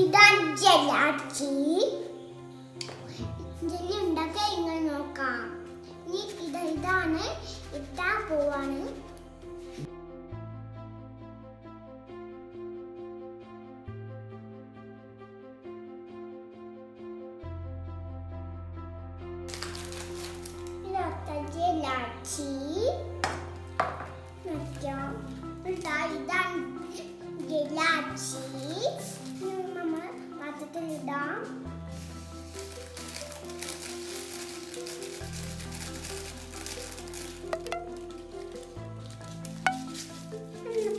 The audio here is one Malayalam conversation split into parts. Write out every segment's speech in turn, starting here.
ഇതാ ജലാച്ചി ജെല്ലി ഉണ്ടാക്കാൻ ഇങ്ങനെ നോക്കാം? ഇനി ഇത് ഇതാണ്. ഇട്ടാ പോവാണ്. ഇതൊക്കെ ജലാച്ചി മറ്റോ? ഇതാ ഇതാണ് ജലാച്ചി ഇനി നമ്മൾ ഒന്ന്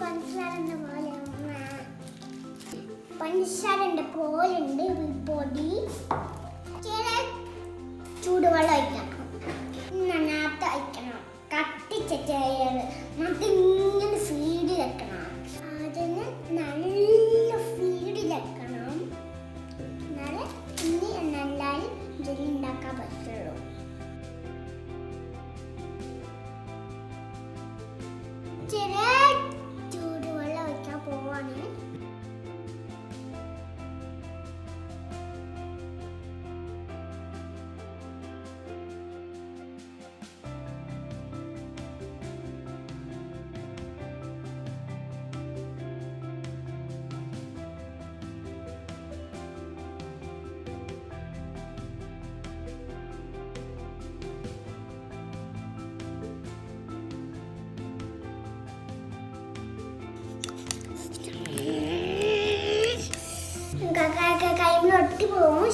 പഞ്ചസാരന്റെ പോലെ. പോലെ ഉണ്ട് പൊടി. ചൂടുവെള്ളം ഒഴിക്കണം നന്നായിട്ട് ഒഴിക്കണം. കട്ടിച്ച ചേര് നമുക്ക് ഇങ്ങനെ ഫീഡ് വെക്കണം. അതിന് നല്ല ചേരെ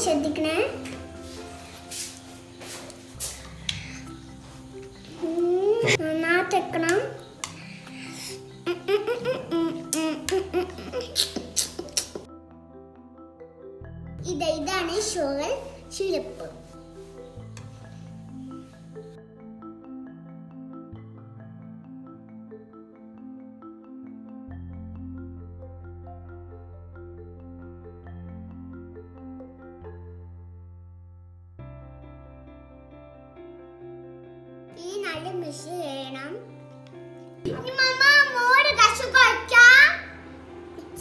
ശ്രദ്ധിക്കണേ. നന്നായിട്ട് വെക്കണം ഇത് ഇതാണ് ഷുഗർ സിറപ്പ് നല്ല മിക്സ് ചെയ്യണം. ഇനി മമ്മ മോര് കശു കഴിക്കാം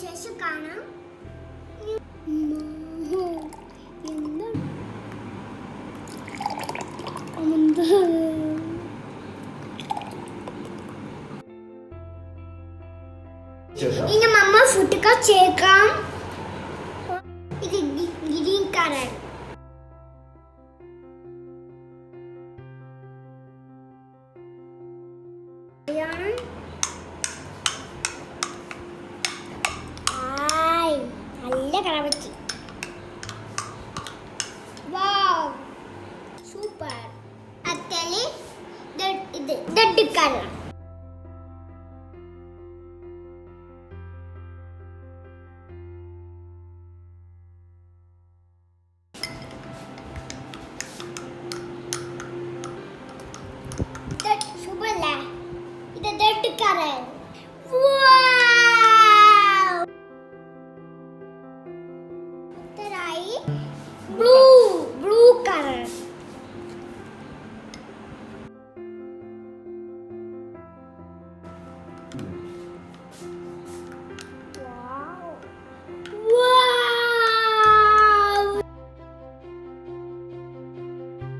ശേഷം കാണാം. ഇനി മമ്മ ഫുഡ് ചേക്കാം പറ്റി വാവ് സൂപ്പർ അത്തൽ ഇത് ഡെഡ് കളർ സൂപ്പർ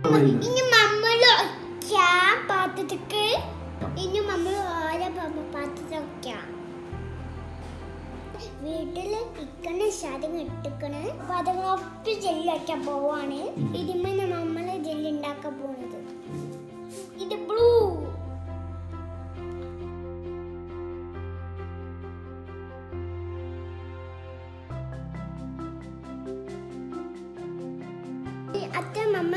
ഇനി നമ്മൾ പാത്രത്തിക്ക്. ഇനി നമ്മൾ ഇക്കണ അപ്പൊ അതിനൊപ്പം ജെല്ല് വയ്ക്കാൻ പോവാണ്. ഇതിമ്മ നമ്മൾ ജെല്ല് ഉണ്ടാക്കാൻ പോണത്. ഇത് ബ്ലൂ. അച്ഛ മമ്മ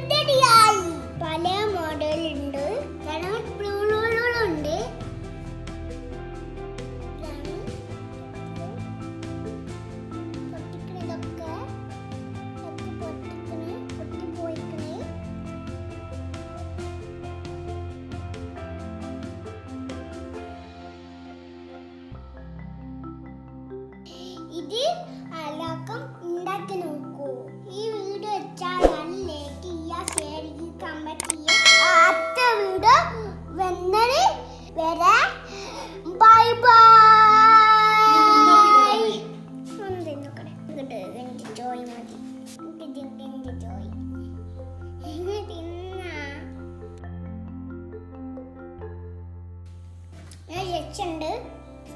ಬಿಡ್ತೇನೆ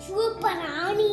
സൂപ്പർ ആണ്